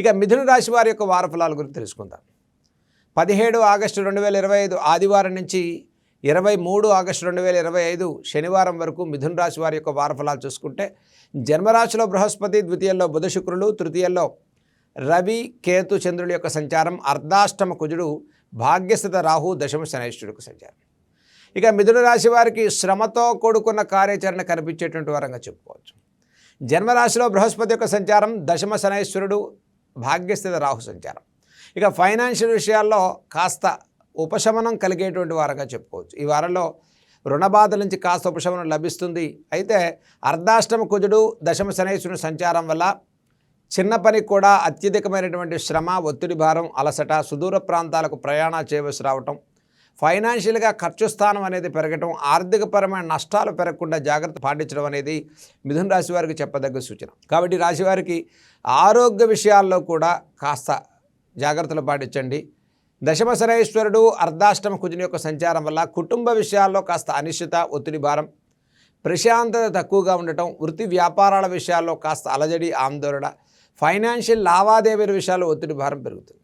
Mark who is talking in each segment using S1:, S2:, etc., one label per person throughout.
S1: ఇక మిథున రాశి వారి యొక్క వారఫలాల గురించి తెలుసుకుందాం. పదిహేడు ఆగస్టు రెండు వేల ఇరవై ఐదు ఆదివారం నుంచి ఇరవై మూడు ఆగస్టు రెండు వేల ఇరవై ఐదు శనివారం వరకు మిథున రాశి వారి యొక్క వారఫలాలు చూసుకుంటే జన్మరాశిలో బృహస్పతి ద్వితీయంలో బుధ శుక్రులు తృతీయంలో రవి కేతు చంద్రుల యొక్క సంచారం అర్ధాష్టమ కుజుడు భాగ్యస్థిత రాహు దశమ శనైష్ఠుడికి సంచారం. ఇక మిథున రాశి వారికి శ్రమతో కూడుకున్న కార్యాచరణ కనిపించేటువంటి వరంగా చెప్పుకోవచ్చు. జన్మరాశిలో బృహస్పతి యొక్క సంచారం దశమ శనైశ్వరుడు భాగ్యస్థిత రాహు సంచారం. ఇక ఫైనాన్షియల్ విషయాల్లో కాస్త ఉపశమనం కలిగేటువంటి వారంగా చెప్పుకోవచ్చు. ఈ వారంలో రుణ బాధల నుంచి కాస్త ఉపశమనం లభిస్తుంది. అయితే అర్ధాష్టమ కుజుడు దశమ శనేశ్వరుని సంచారం వల్ల చిన్న పనికి కూడా అత్యధికమైనటువంటి శ్రమ ఒత్తిడి భారం అలసట సుదూర ప్రాంతాలకు ప్రయాణాలు చేయవలసి రావటం ఫైనాన్షియల్గా ఖర్చు స్థానం అనేది పెరగటం ఆర్థికపరమైన నష్టాలు పెరగకుండా జాగ్రత్త పాటించడం అనేది మిథున రాశి వారికి చెప్పదగ్గ సూచన. కాబట్టి రాశివారికి రాశి వారికి ఆరోగ్య విషయాల్లో కూడా కాస్త జాగ్రత్తలు పాటించండి. దశమ శనైశ్వరుడు అర్ధాష్టమ కుజుని యొక్క సంచారం వల్ల కుటుంబ విషయాల్లో కాస్త అనిశ్చిత ఒత్తిడి భారం ప్రశాంతత తక్కువగా ఉండటం వృత్తి వ్యాపారాల విషయాల్లో కాస్త అలజడి ఆందోళన ఫైనాన్షియల్ లావాదేవీల విషయాల్లో ఒత్తిడి భారం పెరుగుతుంది.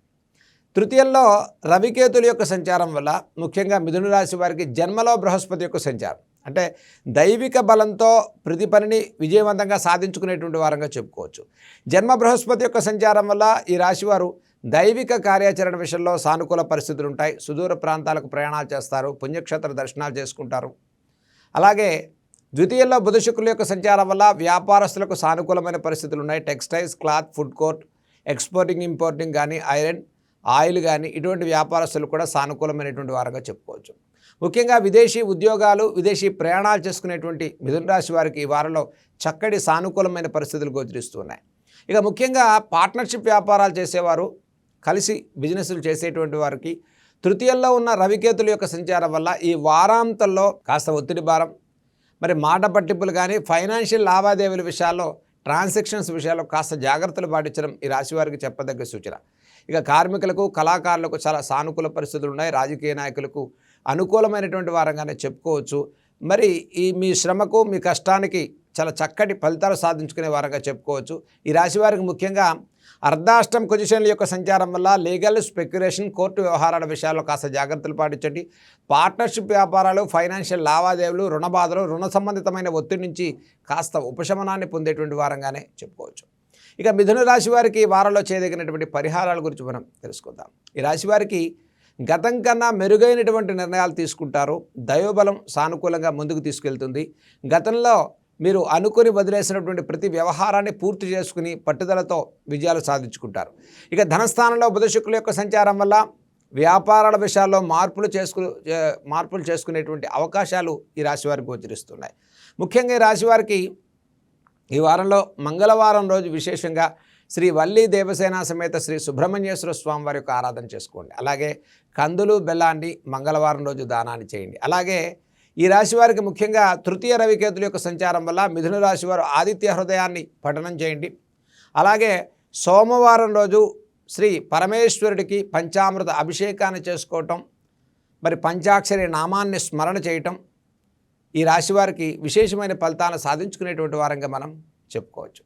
S1: తృతీయంలో రవికేతుల యొక్క సంచారం వల్ల ముఖ్యంగా మిథున రాశి వారికి జన్మలో బృహస్పతి యొక్క సంచారం. అంటే దైవిక బలంతో ప్రతి పనిని విజయవంతంగా సాధించుకునేటువంటి వారంగా చెప్పుకోవచ్చు. జన్మ బృహస్పతి యొక్క సంచారం వల్ల ఈ రాశివారు దైవిక కార్యాచరణ విషయంలో సానుకూల పరిస్థితులు ఉంటాయి. సుదూర ప్రాంతాలకు ప్రయాణాలు చేస్తారు. పుణ్యక్షేత్ర దర్శనాలు చేసుకుంటారు. అలాగే ద్వితీయంలో బుధ శుక్రుల యొక్క సంచారం వల్ల వ్యాపారస్తులకు సానుకూలమైన పరిస్థితులు ఉన్నాయి. Textiles cloth food court exporting importing కానీ ఐరన్ ఆయిల్ కానీ ఇటువంటి వ్యాపారస్తులు కూడా సానుకూలమైనటువంటి వారంగా చెప్పుకోవచ్చు. ముఖ్యంగా విదేశీ ఉద్యోగాలు విదేశీ ప్రయాణాలు చేసుకునేటువంటి మిథున రాశి వారికి ఈ వారంలో చక్కటి సానుకూలమైన పరిస్థితులు గోచరిస్తున్నాయి. ఇక ముఖ్యంగా పార్ట్నర్షిప్ వ్యాపారాలు చేసేవారు కలిసి బిజినెస్లు చేసేటువంటి వారికి తృతీయంలో ఉన్న రవికేతుల యొక్క సంచారం వల్ల ఈ వారాంతంలో కాస్త ఒత్తిడి భారం. మరి మాట పట్టింపులు కానీ ఫైనాన్షియల్ లావాదేవీల విషయాల్లో ట్రాన్సాక్షన్స్ విషయాల్లో కాస్త జాగ్రత్తలు పాటించడం ఈ రాశి వారికి చెప్పదగ్గ సూచన. ఇక కార్మికులకు కళాకారులకు చాలా సానుకూల పరిస్థితులు ఉన్నాయి. రాజకీయ నాయకులకు అనుకూలమైనటువంటి వారంగానే చెప్పుకోవచ్చు. మరి ఈ మీ శ్రమకు మీ కష్టానికి చాలా చక్కటి ఫలితాలు సాధించుకునే వారంగా చెప్పుకోవచ్చు. ఈ రాశి వారికి ముఖ్యంగా అర్ధాష్టం పొజిషన్ల యొక్క సంచారం వల్ల లీగల్ స్పెక్యులేషన్ కోర్టు వ్యవహారాల విషయాల్లో కాస్త జాగ్రత్తలు పాటించండి. పార్ట్నర్షిప్ వ్యాపారాలు ఫైనాన్షియల్ లావాదేవీలు రుణ బాధలు రుణ సంబంధితమైన ఒత్తిడి నుంచి కాస్త ఉపశమనాన్ని పొందేటువంటి వారంగానే చెప్పుకోవచ్చు. ఇక మిథున రాశి వారికి వారంలో చేయదగినటువంటి పరిహారాల గురించి మనం తెలుసుకుందాం. ఈ రాశి వారికి గతం కన్నా మెరుగైనటువంటి నిర్ణయాలు తీసుకుంటారు. దైవబలం సానుకూలంగా ముందుకు తీసుకెళ్తుంది. గతంలో మీరు అనుకుని వదిలేసినటువంటి ప్రతి వ్యవహారాన్ని పూర్తి చేసుకుని పట్టుదలతో విజయాలు సాధించుకుంటారు. ఇక ధనస్థానంలో బుధశుక్ల యొక్క సంచారం వల్ల వ్యాపారాల విషయాల్లో మార్పులు చేసుకు మార్పులు చేసుకునేటువంటి అవకాశాలు ఈ రాశివారికి గోచరిస్తున్నాయి. ముఖ్యంగా ఈ రాశివారికి ఈ వారంలో మంగళవారం రోజు విశేషంగా శ్రీ వల్లి దేవసేన సమేత శ్రీ సుబ్రహ్మణ్యేశ్వర స్వామి వారి యొక్క ఆరాధన చేసుకోండి. అలాగే కందులు బెల్లాన్ని మంగళవారం రోజు దానాన్ని చేయండి. అలాగే ఈ రాశి వారికి ముఖ్యంగా తృతీయ రవికేతుల యొక్క సంచారం వల్ల మిథున రాశి వారు ఆదిత్య హృదయాన్ని పఠనం చేయండి. అలాగే సోమవారం రోజు శ్రీ పరమేశ్వరుడికి పంచామృత అభిషేకాన్ని చేసుకోవటం మరి పంచాక్షరి నామాన్ని స్మరణ చేయటం ఈ రాశి వారికి విశేషమైన ఫలితాలను సాధించుకునేటువంటి వారంగా మనం చెప్పుకోవచ్చు.